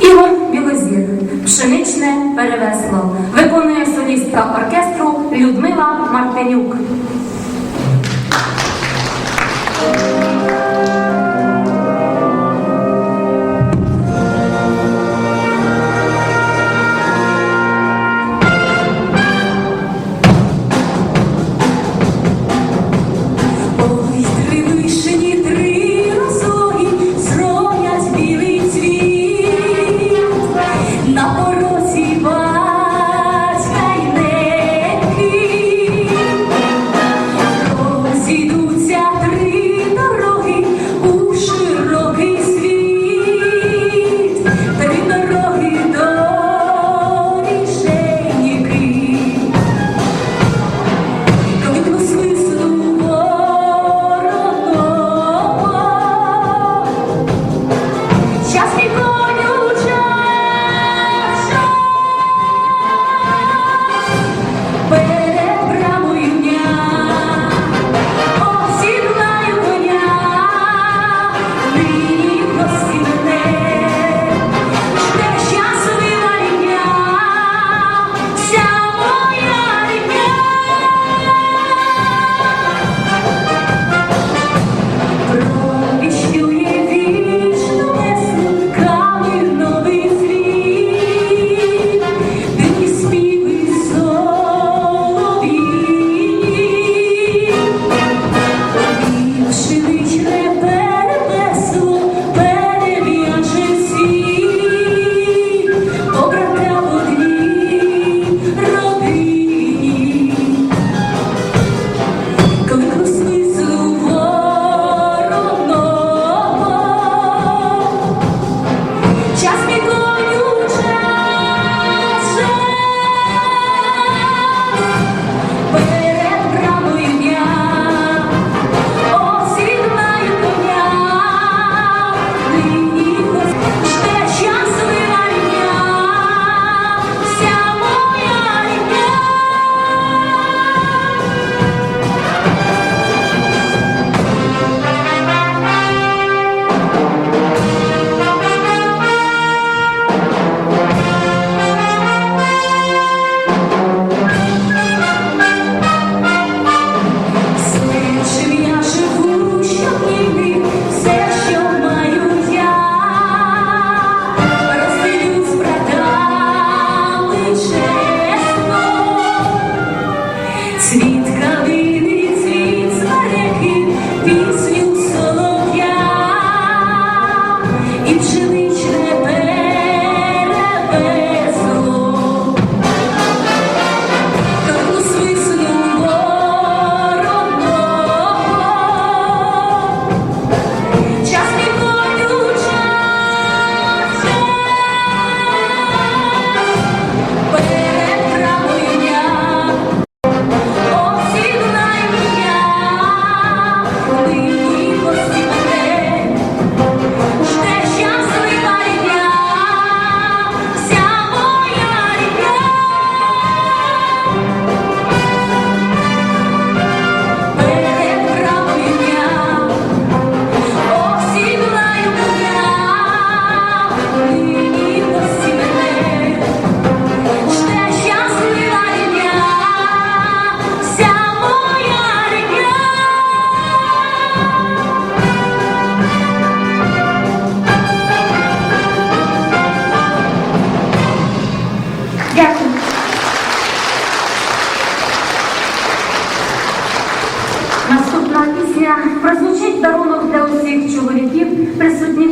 Ігор Білозір, пшеничне перевесло, виконує солістка оркестру Людмила Мартинюк. Прозвучить дарунок для усіх чоловіків присутніх.